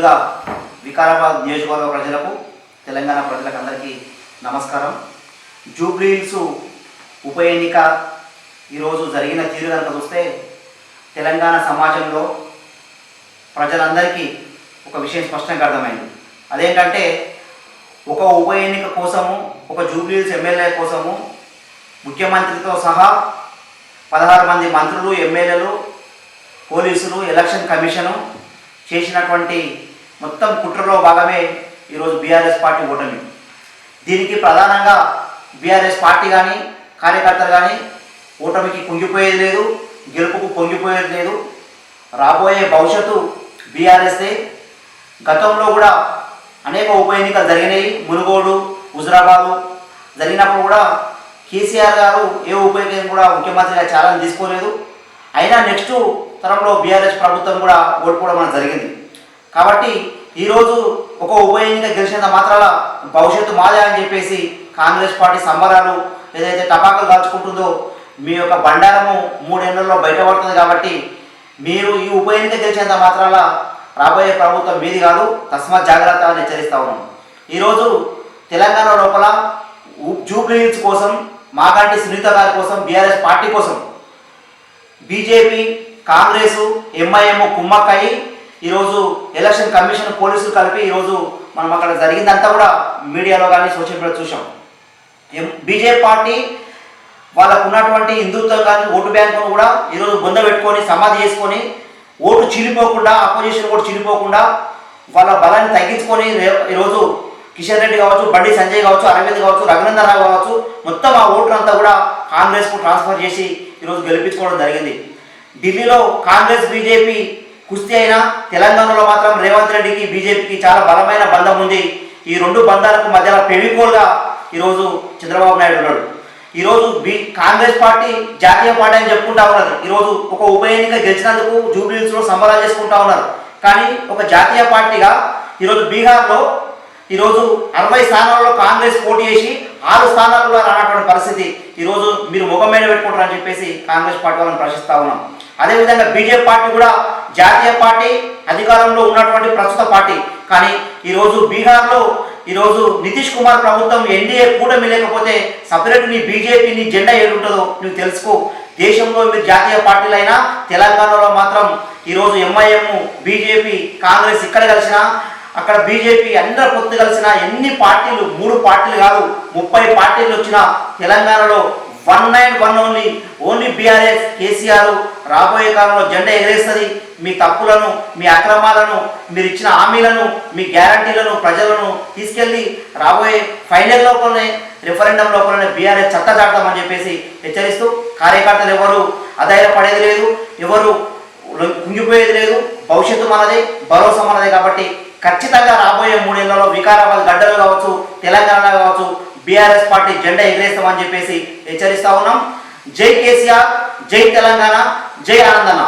ముందుగా వికారాబాద్ నియోజకవర్గ ప్రజలకు తెలంగాణ ప్రజలకు అందరికీ నమస్కారం. జూబ్లీహిల్స్ ఉప ఎన్నిక ఈరోజు జరిగిన తీరు కనుక చూస్తే తెలంగాణ సమాజంలో ప్రజలందరికీ ఒక విషయం స్పష్టంగా అర్థమైంది. అదేంటంటే ఒక ఉప ఎన్నిక కోసము ఒక జూబ్లీహిల్స్ ఎమ్మెల్యే కోసము ముఖ్యమంత్రితో సహా పదహారు మంది మంత్రులు ఎమ్మెల్యేలు పోలీసులు ఎలక్షన్ కమిషను చేసినటువంటి మొత్తం కుట్రలో భాగమే ఈరోజు బీఆర్ఎస్ పార్టీ ఓటమి. దీనికి ప్రధానంగా బీఆర్ఎస్ పార్టీ కానీ కార్యకర్తలు కానీ ఓటమికి కుంగిపోయేది లేదు గెలుపుకు పొంగిపోయేది లేదు. రాబోయే భవిష్యత్తు బీఆర్ఎస్దే గతంలో కూడా అనేక ఉప ఎన్నికలు జరిగినాయి. మునుగోడు హుజరాబాదు జరిగినప్పుడు కూడా కేసీఆర్ గారు ఏ ఉప ఎన్నికను కూడా ముఖ్యమంత్రిగా ఛాలెంజ్ తీసుకోలేదు. అయినా నెక్స్ట్ తరంలో బీఆర్ఎస్ ప్రభుత్వం కూడా ఓడిపోవడం అనేది జరిగింది. కాబట్టి ఈరోజు ఒక ఉప ఎన్నిక గెలిచినంత మాత్రాల భవిష్యత్తు మాదే అని చెప్పేసి కాంగ్రెస్ పార్టీ సంబరాలు ఏదైతే టపాకులు దాచుకుంటుందో మీ యొక్క బండారము మూడేళ్ళలో బయటపడుతుంది కాబట్టి మీరు ఈ ఉప ఎన్నిక గెలిచేంత మాత్రాల రాబోయే ప్రభుత్వం మీది కాదు తస్మాత్ జాగ్రత్త అని హెచ్చరిస్తా ఉన్నాం ఈరోజు తెలంగాణ లోపల జూబ్లీ హిల్స్ కోసం మాగంటి సునీత గారి కోసం బీఆర్ఎస్ పార్టీ కోసం బీజేపీ కాంగ్రెస్ ఎంఐఎం కుమ్మక్కయి ఈరోజు ఎలక్షన్ కమిషన్ పోలీసులు కలిపి ఈరోజు మనం అక్కడ జరిగిందంతా కూడా మీడియాలో కానీ సోషల్ మీడియా చూసాం. ఎం బీజేపీ పార్టీ వాళ్ళకు ఉన్నటువంటి హిందుత్వం కానీ ఓటు బ్యాంకును కూడా ఈరోజు బొంద పెట్టుకొని సమాధి చేసుకొని ఓటు చిరిపోకుండా అపోజిషన్ ఓటు చిరిపోకుండా వాళ్ళ బలాన్ని తగ్గించుకొని ఈరోజు కిషన్ రెడ్డి కావచ్చు బండి సంజయ్ కావచ్చు అరవింద్ కావచ్చు రఘునందన్ రావు కావచ్చు మొత్తం ఆ ఓటునంతా కూడా కాంగ్రెస్కు ట్రాన్స్ఫర్ చేసి ఈరోజు గెలిపించుకోవడం జరిగింది. ఢిల్లీలో కాంగ్రెస్ బీజేపీ కుస్తీ అయినా తెలంగాణలో మాత్రం రేవంత్ రెడ్డికి బీజేపీకి చాలా బలమైన బంధం ఉంది. ఈ రెండు బంధాలకు మధ్యలో పెవికోల్గా ఈరోజు చంద్రబాబు నాయుడు ఉన్నాడు. ఈరోజు బీ కాంగ్రెస్ పార్టీ జాతీయ పార్టీ అని చెప్పుకుంటా ఉన్నారు. ఈరోజు ఒక ఉప ఎన్నిక గెలిచినందుకు జూబ్లీహిల్స్లో సంబరాలు చేసుకుంటా ఉన్నారు. కానీ ఒక జాతీయ పార్టీగా ఈరోజు బీహార్లో ఈరోజు అరవై స్థానాల్లో కాంగ్రెస్ పోటీ చేసి ఆరు స్థానాలు కూడా రానటువంటి పరిస్థితి ఈరోజు మీరు ముఖం మీద పెట్టుకుంటారని చెప్పేసి కాంగ్రెస్ పార్టీ వాళ్ళని ప్రశ్నిస్తా ఉన్నాం. అదేవిధంగా బీజేపీ పార్టీ కూడా జాతీయ పార్టీ అధికారంలో ఉన్నటువంటి ప్రస్తుత పార్టీ. కానీ ఈరోజు బీహార్లో ఈరోజు నితీష్ కుమార్ ప్రభుత్వం ఎన్డీఏ కూటమి లేకపోతే సపరేట్ నీ బీజేపీ నీ జెండా ఏడుంటుందో నువ్వు తెలుసుకో. దేశంలో మీరు జాతీయ పార్టీలైనా తెలంగాణలో మాత్రం ఈరోజు ఎంఐఎం బీజేపీ కాంగ్రెస్ ఇక్కడ కలిసినా అక్కడ బీజేపీ అందరు పొత్తు కలిసిన ఎన్ని పార్టీలు మూడు పార్టీలు కాదు ముప్పై పార్టీలు వచ్చిన తెలంగాణలో one nine one only only BRS KCR రాబోయే కాలంలో జెండా ఎగరేస్తుంది. మీ తప్పులను మీ అక్రమాలను మీరు ఇచ్చిన హామీలను మీ గ్యారంటీలను ప్రజలను తీసుకెళ్ళి రాబోయే ఫైనల్ లోపలనే రిఫరెండం లోపలనే బీఆర్ఎస్ చక్క చెప్పేసి హెచ్చరిస్తూ కార్యకర్తలు ఎవరు అధైర్యపడేది లేదు ఎవరు కుంగిపోయేది లేదు. భవిష్యత్తు మనదే భరోసా మనదే కాబట్టి ఖచ్చితంగా రాబోయే మూడేళ్ళలో వికారాబాద్ గడ్డలు కావచ్చు తెలంగాణ కావచ్చు బీఆర్ఎస్ పార్టీ జెండా ఎగరేస్తామని చెప్పేసి హెచ్చరిస్తా ఉన్నాం. జై కేసీఆర్ జై తెలంగాణ జై ఆనందన్న.